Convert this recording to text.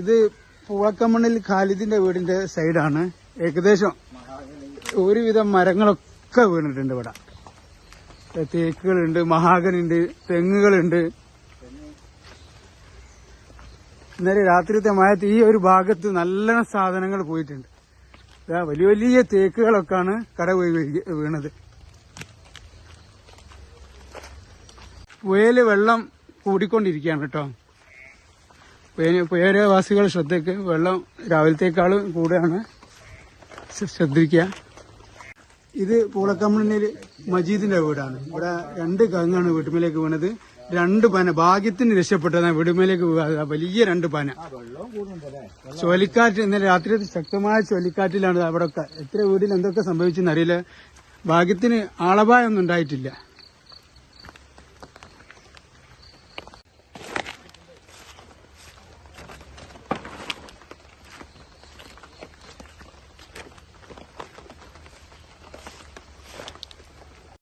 ഇത് പൂവക്കമ്മണ്ണിൽ ഖാലിദിന്റെ വീടിന്റെ സൈഡാണ്. ഏകദേശം ഒരുവിധം മരങ്ങളൊക്കെ വീണിട്ടുണ്ട് ഇവിടെ. തേക്കുകളുണ്ട് മഹാഗനുണ്ട് തെങ്ങുകളുണ്ട്. ഇന്നലെ രാത്രിത്തെ മഴത്ത് ഈ ഒരു ഭാഗത്ത് നല്ല സാധനങ്ങൾ പോയിട്ടുണ്ട്. വലിയ വലിയ തേക്കുകളൊക്കെയാണ് കട വീണത്. പുയൽ വെള്ളം കൂടിക്കൊണ്ടിരിക്കുകയാണ് കേട്ടോ. പുഴവാസികൾ ശ്രദ്ധയ്ക്ക് വെള്ളം രാവിലത്തേക്കാളും കൂടെയാണ് ശ്രദ്ധിക്കുക. ഇത് പൂളക്കമ്മണിൽ മജീദിന്റെ വീടാണ്. ഇവിടെ രണ്ട് കങ്ങാണ് വീട്ടുമേലേക്ക് വീണത്. രണ്ട് പന ഭാഗ്യത്തിന് രക്ഷപ്പെട്ടതാണ് വീടുമേലേക്ക് വീഴാതെ വലിയ രണ്ട് പന. ചുഴലിക്കാറ്റ് ഇന്നലെ രാത്രി ശക്തമായ ചുഴലിക്കാറ്റിലാണ് അവിടെ എത്ര വീടിൽ എന്തൊക്കെ സംഭവിച്ചെന്നറിയില്ല ഭാഗ്യത്തിന് ആളപായൊന്നും ഉണ്ടായിട്ടില്ല.